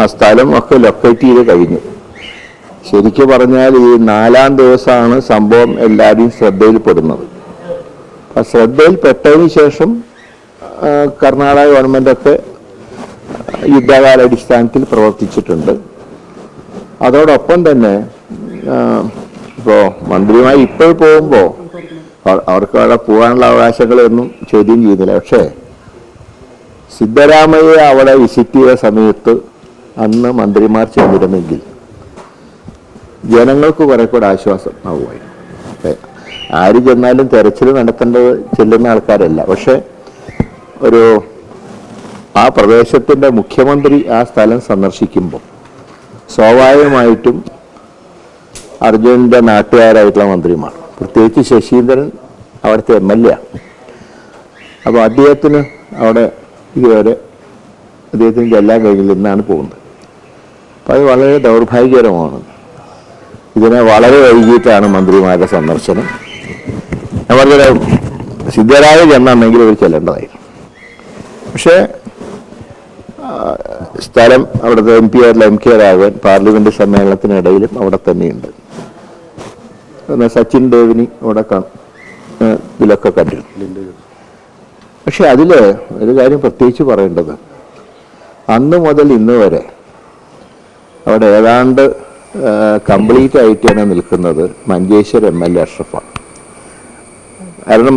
ആ സ്ഥലം ഒക്കെ ലൊക്കേറ്റ് ചെയ്ത് കഴിഞ്ഞു. ശരിക്കും പറഞ്ഞാൽ ഈ നാലാം ദിവസമാണ് സംഭവം എല്ലാവരെയും ശ്രദ്ധയിൽപ്പെടുന്നത്. ആ ശ്രദ്ധയിൽപ്പെട്ടതിന് ശേഷം കർണാടക ഗവൺമെന്റൊക്കെ യുദ്ധകാലാടിസ്ഥാനത്തിൽ പ്രവർത്തിച്ചിട്ടുണ്ട്. അതോടൊപ്പം തന്നെ ഇപ്പോൾ മന്ത്രിയുമായി ഇപ്പോൾ പോകുമ്പോൾ അവർക്ക് അവിടെ പോകാനുള്ള അവകാശങ്ങളൊന്നും ചോദ്യം ചെയ്യുന്നില്ല പക്ഷേ സിദ്ധരാമയ്യ അവിടെ വിസിറ്റ് ചെയ്ത സമയത്ത് അന്ന് മന്ത്രിമാർ ചെന്നിരുന്നെങ്കിൽ ജനങ്ങൾക്ക് കുറെ കൂടെ ആശ്വാസം ആവുമായിരുന്നു. ആര് ചെന്നാലും തെരച്ചിൽ നടത്തേണ്ടത് ചെല്ലുന്ന ആൾക്കാരല്ല. പക്ഷെ ഒരു ആ പ്രദേശത്തിന്റെ മുഖ്യമന്ത്രി ആ സ്ഥലം സന്ദർശിക്കുമ്പോൾ സ്വാഭാവികമായിട്ടും അർജുനന്റെ നാട്ടുകാരായിട്ടുള്ള മന്ത്രിമാർ പ്രത്യേകിച്ച് ശശീന്ദ്രൻ അവിടുത്തെ എം എൽ എ ആണ്. അപ്പോൾ അദ്ദേഹത്തിന് അവിടെ ഇതുവരെ അദ്ദേഹത്തിന്റെ എല്ലാം കഴിഞ്ഞിൽ നിന്നാണ് പോകുന്നത്. അത് വളരെ ദൗർഭാഗ്യകരമാണ്. ഇതിനെ വളരെ വൈകിട്ടാണ് മന്ത്രിമാരുടെ സന്ദർശനം. പറഞ്ഞത് സിദ്ധരായ ചെന്നെങ്കിൽ ഇവർ ചെല്ലേണ്ടതായിരുന്നു. പക്ഷേ സ്ഥലം അവിടുത്തെ എം പി ആയിട്ടുള്ള എം കെ രാഘവൻ പാർലമെന്റ് സമ്മേളനത്തിനിടയിലും അവിടെ തന്നെയുണ്ട്. സച്ചിൻ ദേവിനി അവിടെ ഇതിലൊക്കെ കണ്ടിരുന്നു പക്ഷെ അതിൽ ഒരു കാര്യം പ്രത്യേകിച്ച് പറയേണ്ടത്. അന്ന് മുതൽ ഇന്ന് വരെ അവിടെ ഏതാണ്ട് കംപ്ലീറ്റ് ആയിട്ടാണ് നിൽക്കുന്നത് മഞ്ചേശ്വരം എം എൽ എ അഷ്റഫാണ് കാരണം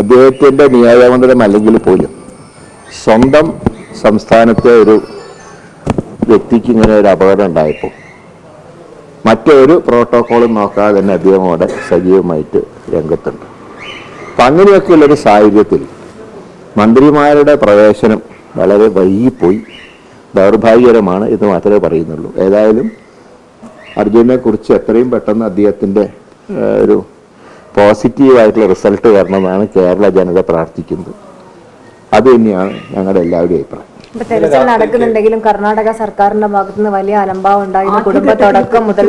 അദ്ദേഹത്തിന്റെ നിയോജകമണ്ഡലം അല്ലെങ്കിൽ പോലും സ്വന്തം സംസ്ഥാനത്തെ ഒരു വ്യക്തിക്ക് ഇങ്ങനെ ഒരു അപകടം ഉണ്ടായപ്പോൾ മറ്റൊരു പ്രോട്ടോക്കോളും നോക്കാതെ തന്നെ അദ്ദേഹം അവിടെ സജീവമായിട്ട് രംഗത്തുണ്ട്. അപ്പം അങ്ങനെയൊക്കെയുള്ളൊരു സാഹചര്യത്തിൽ മന്ത്രിമാരുടെ പ്രവേശനം വളരെ വൈകിപ്പോയി. ദൗർഭാഗ്യകരമാണ് ഇത് മാത്രമേ പറയുന്നുള്ളൂ. ഏതായാലും അർജുനെ കുറിച്ച് എത്രയും പെട്ടെന്ന് അദ്ദേഹത്തിന്റെ ഒരു പോസിറ്റീവായിട്ടുള്ള റിസൾട്ട് വരണമെന്നാണ് കേരള ജനത പ്രാർത്ഥിക്കുന്നത്. അത് തന്നെയാണ് ഞങ്ങളുടെ എല്ലാവരുടെയും അഭിപ്രായം. തെരച്ചിൽ നടക്കുന്നുണ്ടെങ്കിലും കർണാടക സർക്കാരിന്റെ ഭാഗത്തുനിന്ന് വലിയ അലംഭാവം ഉണ്ടായിരുന്നു കുടുംബ മുതൽ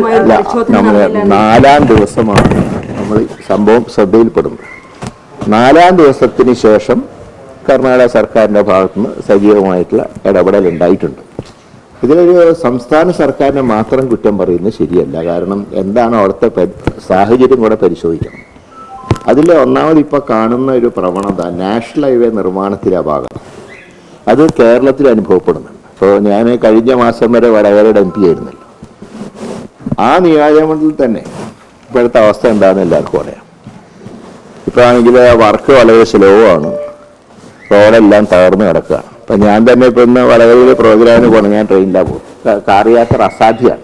നാലാം ദിവസമാണ് നമ്മൾ സംഭവം ശ്രദ്ധയിൽപ്പെടുന്നത്. നാലാം ദിവസത്തിന് ശേഷം കർണാടക സർക്കാരിന്റെ ഭാഗത്തുനിന്ന് സജീവമായിട്ടുള്ള ഇടപെടൽ ഉണ്ടായിട്ടുണ്ട്. ഇതിലൊരു സംസ്ഥാന സർക്കാരിനെ മാത്രം കുറ്റം പറയുന്നത് ശരിയല്ല. കാരണം എന്താണ് അവിടുത്തെ സാഹചര്യം കൂടെ പരിശോധിക്കണം. അതിൽ ഒന്നാമത് ഇപ്പോൾ കാണുന്ന ഒരു പ്രവണത നാഷണൽ ഹൈവേ നിർമ്മാണത്തിലെ ഭാഗം അത് കേരളത്തിൽ അനുഭവപ്പെടുന്നുണ്ട്. അപ്പോൾ ഞാൻ കഴിഞ്ഞ മാസം വരെ വടകരയുടെ എം പി ആയിരുന്നല്ലോ. ആ നിയോജകമണ്ഡലത്തിൽ തന്നെ ഇപ്പോഴത്തെ അവസ്ഥ എന്താണെന്ന് എല്ലാവർക്കും അറിയാം. ഇപ്പോഴാണെങ്കിൽ വർക്ക് വളരെ സ്ലോ ആണ്. റോഡെല്ലാം തകർന്നു കിടക്കുകയാണ് അപ്പം ഞാൻ തന്നെ ഇപ്പം ഇന്ന് വടകരയിൽ പ്രോഗ്രാമിന് പോകണം. ഞാൻ ട്രെയിനിലാണ് പോകും. കാർ യാത്ര അസാധ്യമാണ്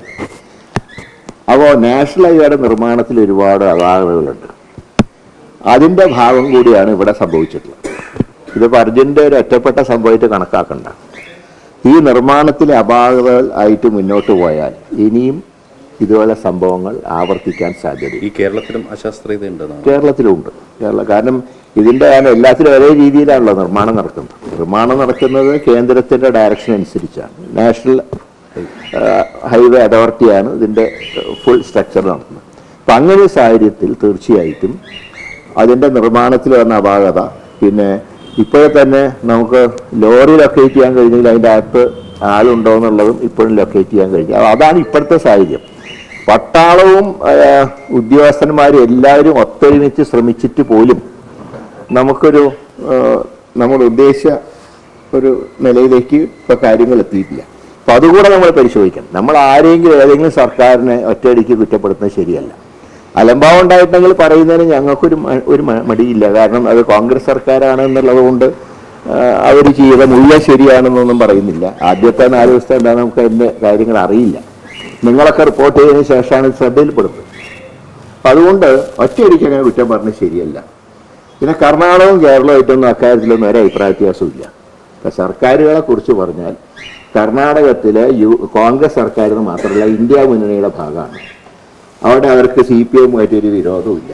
അപ്പോൾ നാഷണൽ ഹൈവേയുടെ നിർമ്മാണത്തിൽ ഒരുപാട് അപാകതകളുണ്ട്. അതിന്റെ ഭാഗം കൂടിയാണ് ഇവിടെ സംഭവിച്ചിട്ടുള്ളത്. ഇതിപ്പോൾ അർജുന്റെ ഒരു ഒറ്റപ്പെട്ട സംഭവമായിട്ട് കണക്കാക്കണ്ട. ഈ നിർമ്മാണത്തിലെ അപാകതകൾ ആയിട്ട് മുന്നോട്ട് പോയാൽ ഇനിയും ഇതുപോലെ സംഭവങ്ങൾ ആവർത്തിക്കാൻ സാധ്യത ഈ കേരളത്തിലും അശാസ്ത്രീയത ഉണ്ടെന്നാണ് കേരളത്തിലുണ്ട്. കേരള കാരണം ഇതിന്റെ കാരണം എല്ലാത്തിലും ഒരേ രീതിയിലാണല്ലോ നിർമ്മാണം നടക്കുന്നത്. നിർമ്മാണം നടക്കുന്നത് കേന്ദ്രത്തിന്റെ ഡയറക്ഷൻ അനുസരിച്ചാണ്. നാഷണൽ ഹൈവേ അതോറിറ്റിയാണ് ഇതിന്റെ ഫുൾ സ്ട്രക്ചർ നടത്തുന്നത്. അപ്പം അങ്ങനെ സാഹചര്യത്തിൽ തീർച്ചയായിട്ടും അതിന്റെ നിർമ്മാണത്തിൽ വന്ന അപാകത പിന്നെ ഇപ്പോഴെ തന്നെ നമുക്ക് ലോറി ലൊക്കേറ്റ് ചെയ്യാൻ കഴിഞ്ഞെങ്കിൽ അതിന്റെ അകത്ത് ആളുണ്ടോ എന്നുള്ളതും ഇപ്പോഴും ലൊക്കേറ്റ് ചെയ്യാൻ കഴിഞ്ഞു. അതാണ് ഇപ്പോഴത്തെ സാഹചര്യം. പട്ടാളവും ഉദ്യോഗസ്ഥന്മാരും എല്ലാവരും ഒത്തൊരുമിച്ച് ശ്രമിച്ചിട്ട് പോലും നമുക്കൊരു നമ്മൾ ഉദ്ദേശിച്ച ഒരു നിലയിലേക്ക് ഇപ്പൊ കാര്യങ്ങൾ എത്തിയിട്ടില്ല. അപ്പൊ അതുകൂടെ നമ്മൾ പരിശോധിക്കണം. നമ്മൾ ആരെങ്കിലും ഏതെങ്കിലും സർക്കാരിനെ ഒറ്റയടിക്ക് കുറ്റപ്പെടുത്തുന്നത് ശരിയല്ല. അലംഭാവം ഉണ്ടായിട്ടെങ്കിൽ പറയുന്നതിന് ഞങ്ങൾക്കൊരു ഒരു മടിയില്ല. കാരണം അത് കോൺഗ്രസ് സർക്കാരാണ് എന്നുള്ളത് കൊണ്ട് അവർ ചെയ്ത മുഴുവൻ ശരിയാണെന്നൊന്നും പറയുന്നില്ല. ആദ്യത്തെ നാല് ദിവസത്തെ എന്താ നമുക്ക് അതിന്റെ കാര്യങ്ങൾ അറിയില്ല. നിങ്ങളൊക്കെ റിപ്പോർട്ട് ചെയ്തതിന് ശേഷമാണ് ശ്രദ്ധയിൽപ്പെടുന്നത്. അപ്പൊ അതുകൊണ്ട് ഒറ്റയടിക്ക് അങ്ങനെ കുറ്റം പറഞ്ഞ് ശരിയല്ല. പിന്നെ കർണാടകവും കേരളമായിട്ടൊന്നും അക്കാര്യത്തിലൊന്നും ഒരു അഭിപ്രായ വ്യത്യാസമില്ല ഇപ്പൊ സർക്കാരുകളെ കുറിച്ച് പറഞ്ഞാൽ കർണാടകത്തിലെ യു കോൺഗ്രസ് സർക്കാരിന് മാത്രമല്ല ഇന്ത്യ മുന്നണിയുടെ ഭാഗമാണ്. അവിടെ അവർക്ക് സി പി എമ്മുമായിട്ടൊരു ഒരു വിരോധവുമില്ല.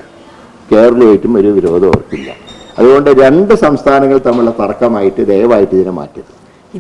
കേരളമായിട്ടും ഒരു വിരോധം അവർക്കില്ല അതുകൊണ്ട് രണ്ട് സംസ്ഥാനങ്ങൾ തമ്മിലുള്ള തർക്കമായിട്ട് ദയവായിട്ട് ഇതിനെ മാറ്റരുത്